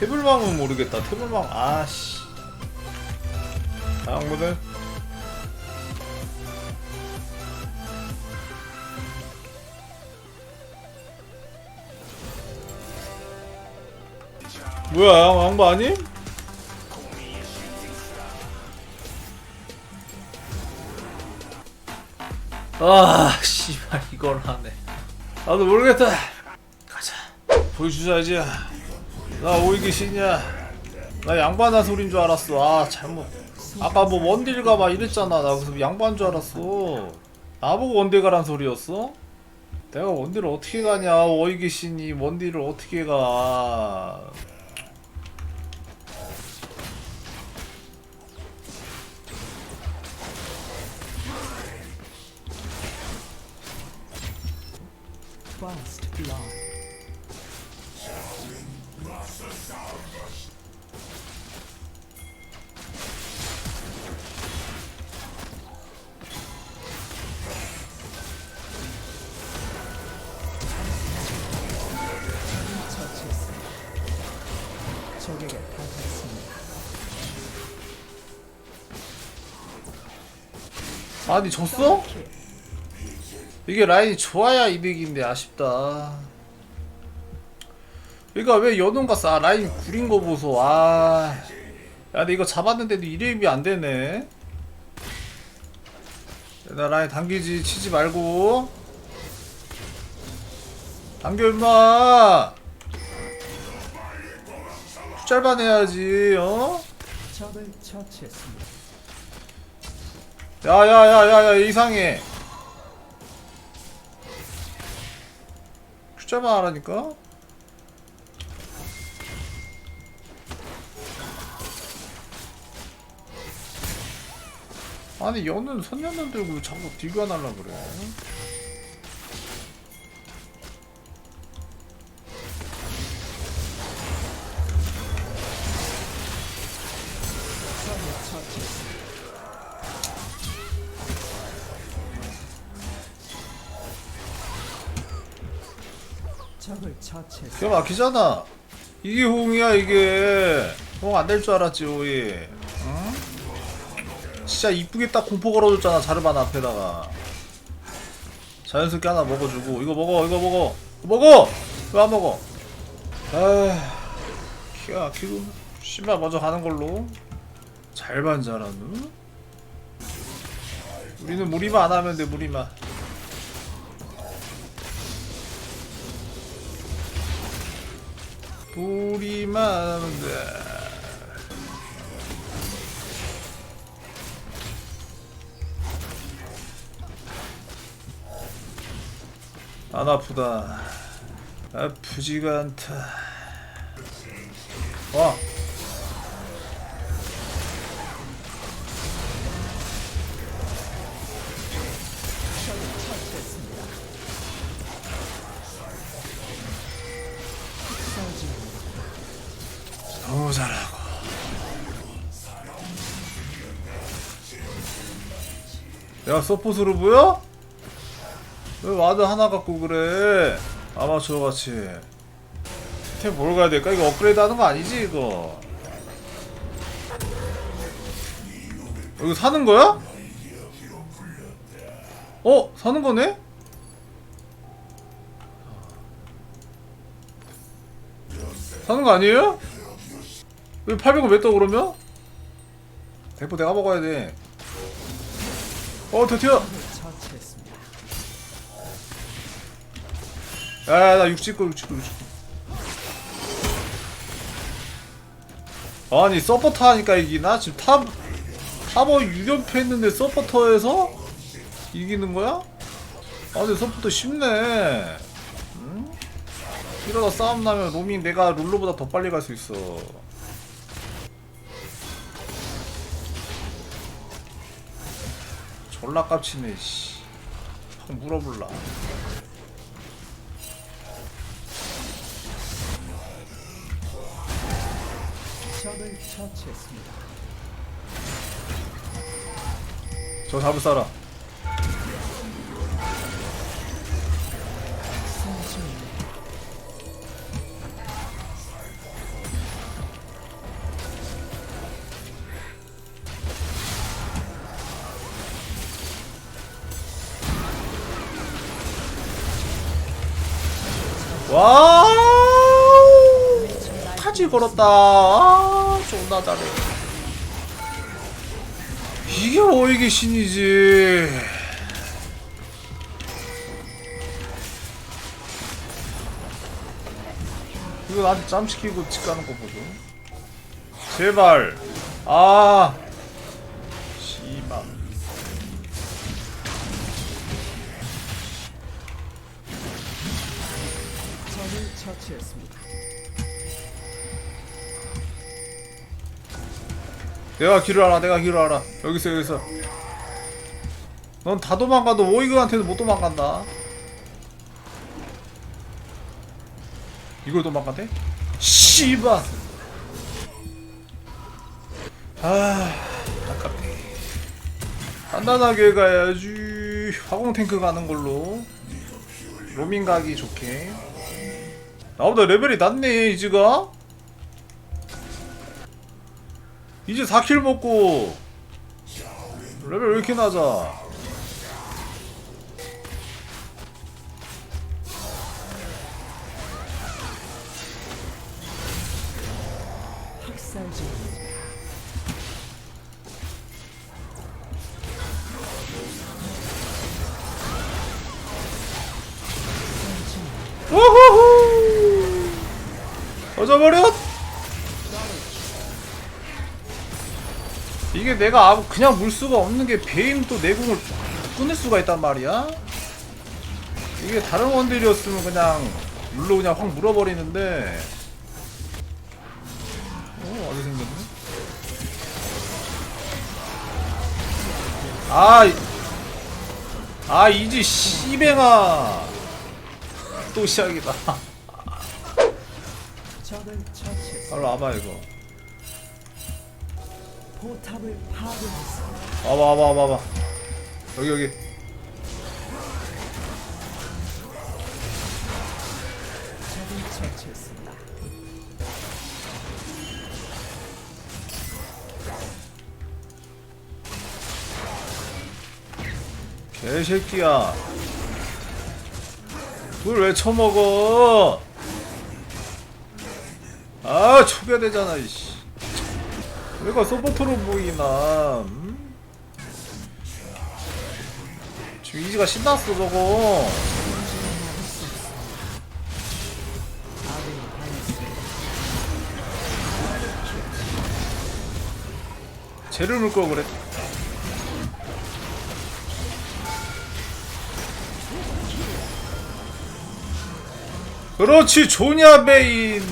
태블망은 모르겠다. 태블망 아씨. 다양무들 뭐야 양보 아님? 아 씨발 이걸 하네 나도 모르겠다 가자 보여주자지 나 오이기 신이야. 나 양반한 소린 줄 알았어. 아 잘못. 아까 뭐 원딜 가봐 이랬잖아. 나 그래서 양반 줄 알았어. 나보고 원딜 가란 소리였어? 내가 원딜을 어떻게 가냐? 오이기 신이 원딜을 어떻게 가? First blood. 아니 졌어? 이게 라인이 좋아야 이득인데 아쉽다. 그러니까 왜 연운가 싸 라인 구린 거 보소. 아, 야, 근데 이거 잡았는데도 이레임이 안 되네. 나 라인 당기지 치지 말고. 당겨 임마. 해야지. 어? 야야야야야 이상해. 숫자만 하라니까? 아니 연은 선녀는 들고 자꾸 안 하려 그래. 기가 막히잖아. 이게 호응이야 이게. 호응 안 될 줄 알았지 오이. 응? 진짜 이쁘게 딱 공포 걸어줬잖아 자르반 앞에다가. 자연스럽게 하나 먹어주고 이거 먹어 이거 먹어 먹어 왜 안 먹어? 아 기가 막히고 씨발 먼저 가는 걸로 잘 반자라누 우리는 무리만 안 하면 돼 무리만 무리만 안 아프다. 아프지가 않다. 와. 야, 서포트로 보여? 왜 와드 하나 갖고 그래? 아마추어 같이. 템뭘 가야 될까? 이거 업그레이드 하는 거 아니지, 이거? 이거 사는 거야? 어? 사는 거네? 사는 거 아니에요? 왜 800원 왜 떠 그러면? 대포 내가 먹어야 돼. 어. 적을 처치했습니다. 야, 나 60고 60고 60고. 아니 서포터 하니까 이기나? 지금 탑 탑어 6연패 했는데 서포터에서 이기는 거야? 아 근데 서포터 쉽네 응? 이러다 싸움 나면 로밍 내가 룰루보다 더 빨리 갈 수 있어 졸라 깝치네 씨. 확 물어볼라. 적을 처치했습니다. 저 잡을 사람 와우. 타지 걸었다. 아 존나 잘해. 이게 오이기 신이지? 이거 나한테 짬시키고 집 가는 거 보소 제발. 아 처치했습니다. 내가 길을 알아 내가 길을 알아. 여기서 여기서. 넌 다 도망가도 오이그한테는 못 도망간다. 이걸 도망간대? 씨발! 아 아깝네. 단단하게 가야지. 화공 탱크 가는 걸로. 로밍 가기 좋게 나보다 레벨이 낮네 이즈가. 이제 4킬 먹고. 레벨 왜 이렇게 낮아. 우후후 터져버렸 이게 내가 아무 그냥 물 수가 없는 게 베인 또 내공을 끊을 수가 있단 말이야? 이게 다른 원딜이었으면 그냥 물로 그냥 확 물어버리는데. 오 아주 생겼네? 아, 이- 아 이지 씨뱅아! 또 시작이다 적을 처치했습니다. 빨리 와봐 이거 포탑을 파괴했습니다. 와봐 와봐 와봐 와봐 여기 여기 적을 처치했습니다. 개새끼야 그걸 왜 처먹어 아 초기화되잖아 이씨 내가 서포터로 보이나 음? 지금 이지가 신났어 저거 당했습니다. 쟤를 물 걸 그래 그렇지 조냐 베인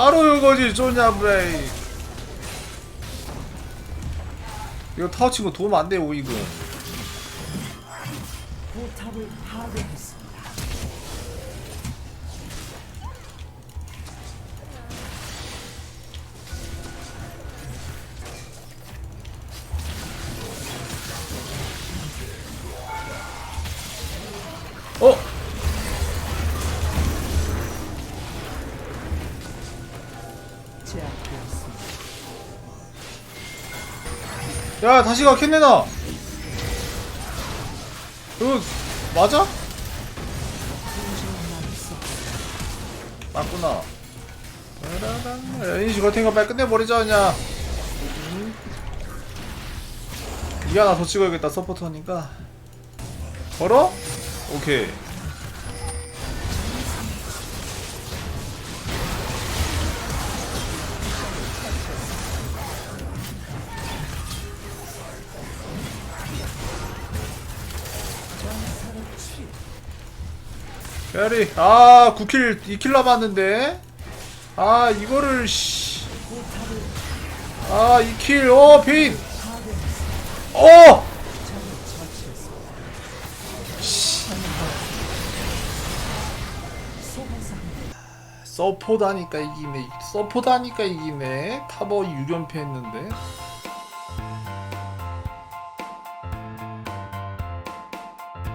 바로 이거지 조냐 베인 이거 타워 친구 도움 안돼 오이그 포탑을 파괴했습니다. 어? 야 다시 가 캔내나 이거 맞아? 맞구나 인시 걸텐거 빨리 끝내버리자 그냥 음. 이 하나 더 찍어야겠다 서포터니까 걸어? 오케이 베리 아 9킬 2킬 남았는데 아 이거를 씨. 아 2킬 어 빈! 어! 서포다니까 이기네 서포다니까 이기네 타버 유연패 했는데